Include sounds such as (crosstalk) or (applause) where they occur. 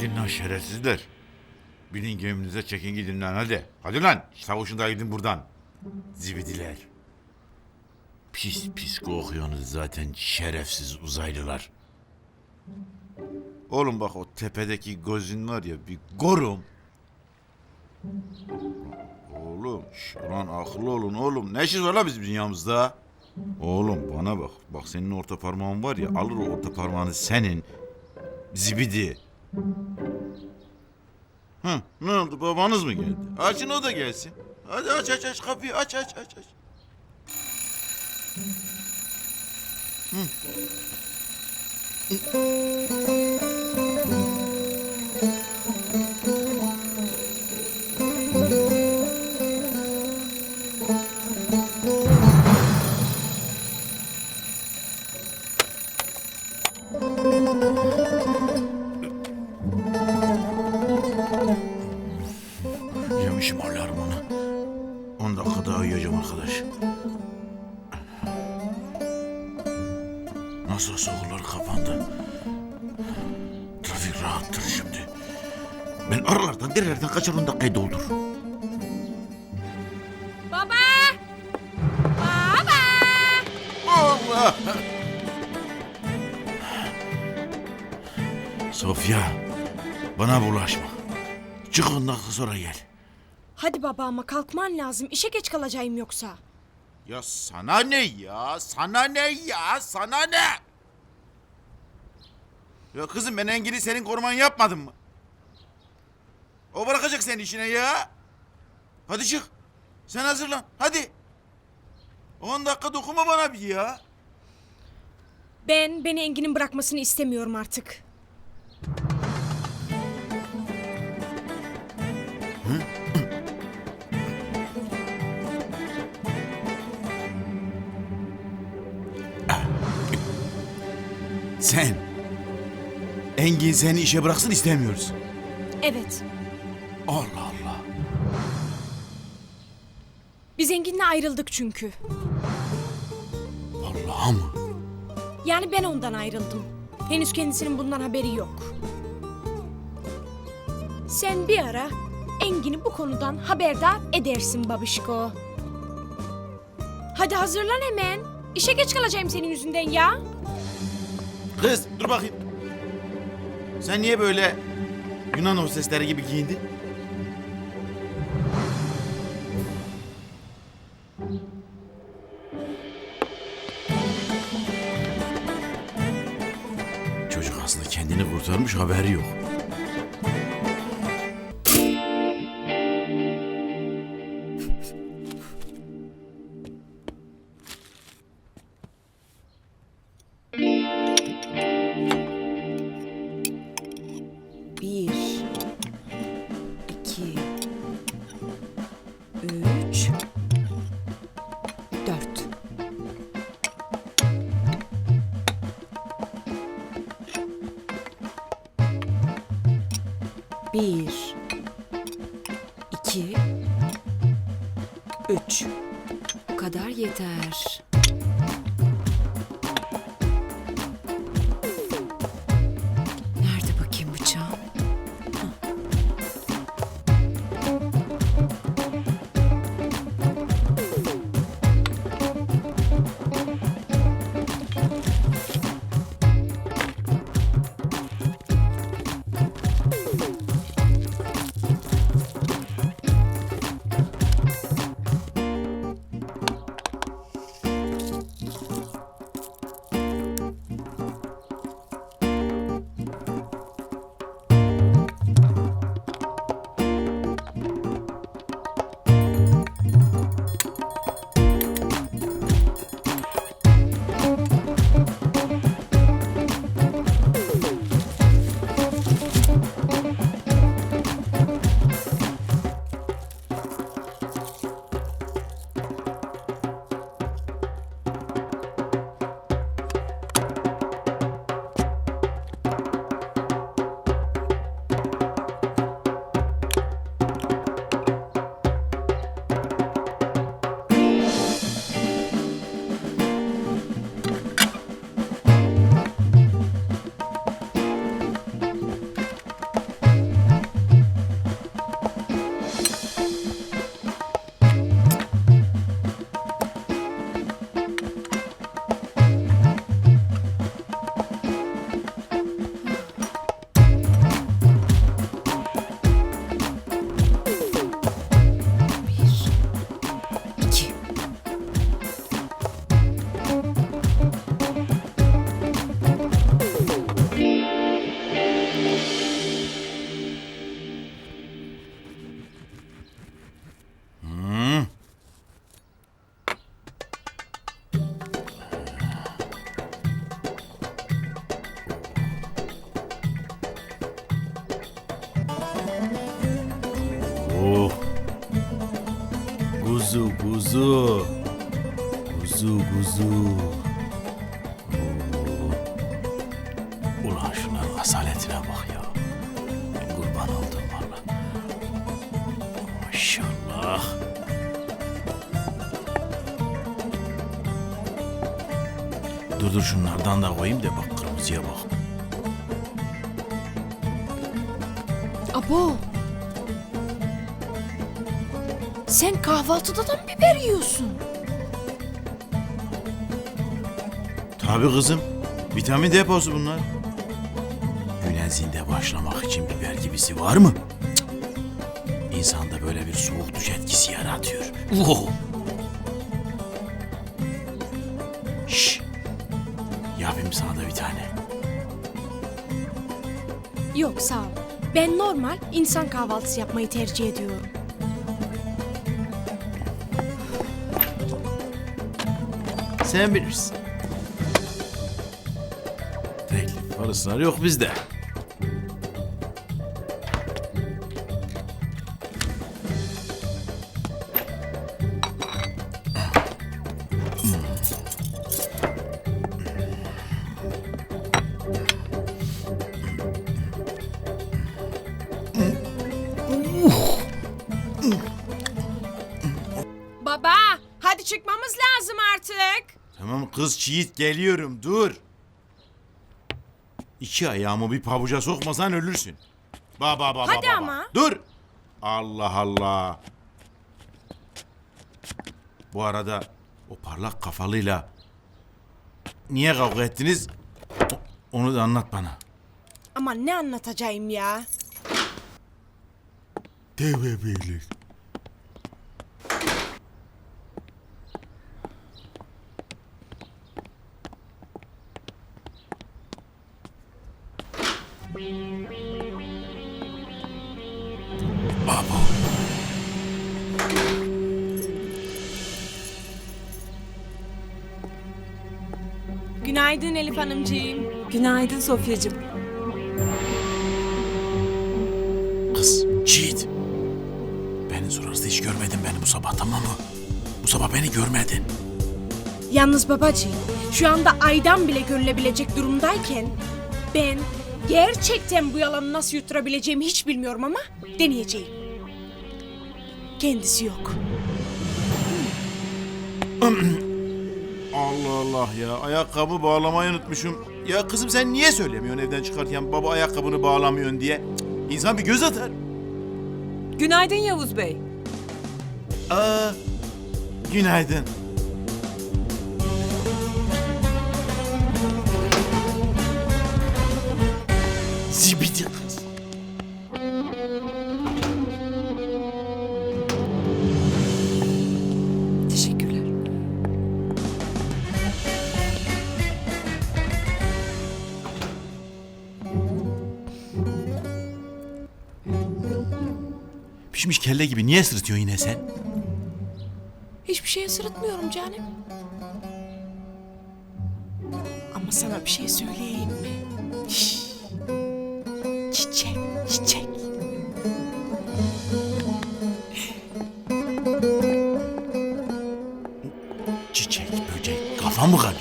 Gidin lan şerefsizler. Binin geminize çekin gidin lan hadi. Hadi lan savuşun da gidin buradan. Zibidiler. Pis pis kokuyorsunuz zaten şerefsiz uzaylılar. Oğlum bak o tepedeki gözün var ya bir gorum. Oğlum şş, ulan akıllı olun oğlum. Ne işiniz var lan bizim dünyamızda? Oğlum bana bak. Bak senin orta parmağın var ya alır o orta parmağını senin. Zibidi. Hı, ne oldu babanız mı geldi? Açın o da gelsin. Hadi aç aç aç kapıyı aç aç aç aç. Yemişim dakika daha uyuyacağım arkadaş. Nasıl okullar kapandı. Trafik rahattır şimdi. Ben aralardan derelerden kaçar 10 dakikayı doldur. Baba! Baba! Allah! Sofya, bana bulaşma. Çık 10 dakika sonra gel. Hadi baba ama kalkman lazım. İşe geç kalacağım yoksa. Ya sana ne ya? Sana ne ya? Sana ne? Ya kızım ben Engin'i senin koruman yapmadım mı? O bırakacak seni işine ya. Hadi çık. Sen hazırlan. Hadi. 10 dakika dokunma bana bir ya. Ben beni Engin'in bırakmasını istemiyorum artık. Sen. Engin seni işe bıraksın istemiyoruz. Evet. Allah Allah. Biz Engin'le ayrıldık çünkü. Vallahi mı? Yani ben ondan ayrıldım. Henüz kendisinin bundan haberi yok. Sen bir ara Engin'i bu konudan haberdar edersin babişko. Hadi hazırlan hemen. İşe geç kalacağım senin yüzünden ya. Kız dur bakayım. Sen niye böyle Yunan hostesleri gibi giyindin? Çocuk aslında kendini kurtarmış haberi yok. Bir, iki, üç. Bu kadar yeter. Kuzu kuzu. Kuzu. Oo. Ulan şunların asaletine bak ya. Ben kurban oldum valla. Maşallah. Dur dur şunlardan da koyayım da bak kırmızıya bak. Abo. Sen kahvaltıda da mı biber yiyorsun? Tabii kızım. Vitamin deposu bunlar. Güne başlamak için biber gibisi var mı? Cık. İnsanda böyle bir soğuk duş etkisi yaratıyor. Oh. Şş. Yapayım sana da bir tane. Yok sağ ol. Ben normal insan kahvaltısı yapmayı tercih ediyorum. Sen bilirsin. Teklif var yok bizde. Kız çiğit geliyorum dur. İki ayağımı bir pabuca sokmasan ölürsün. Ba ba ba Hadi ba, ba. ama. Dur. Allah Allah. Bu arada o parlak kafalıyla niye kavga ettiniz? O- Onu da anlat bana. Ama ne anlatacağım ya? Tevebelik. Günaydın Elif Hanımcığım. Günaydın Sofyacığım. Kız Çiğit. Beni sonrasında hiç görmedin beni bu sabah tamam mı? Bu sabah beni görmedin. Yalnız babacığım şu anda aydan bile görülebilecek durumdayken ben gerçekten bu yalanı nasıl yutturabileceğimi hiç bilmiyorum ama deneyeceğim. Kendisi yok. (clears throat) Allah Allah ya ayakkabı bağlamayı unutmuşum. Ya kızım sen niye söylemiyorsun evden çıkarken baba ayakkabını bağlamıyorsun diye? Cık, İnsan bir göz atar. Günaydın Yavuz Bey. Aa, günaydın. Pişmiş kelle gibi niye sırıtıyorsun yine sen? Hiçbir şeye sırıtmıyorum canım. Ama sana bir şey söyleyeyim mi? Şşş. Çiçek, çiçek. Çiçek, böcek, kafa mı karıştı?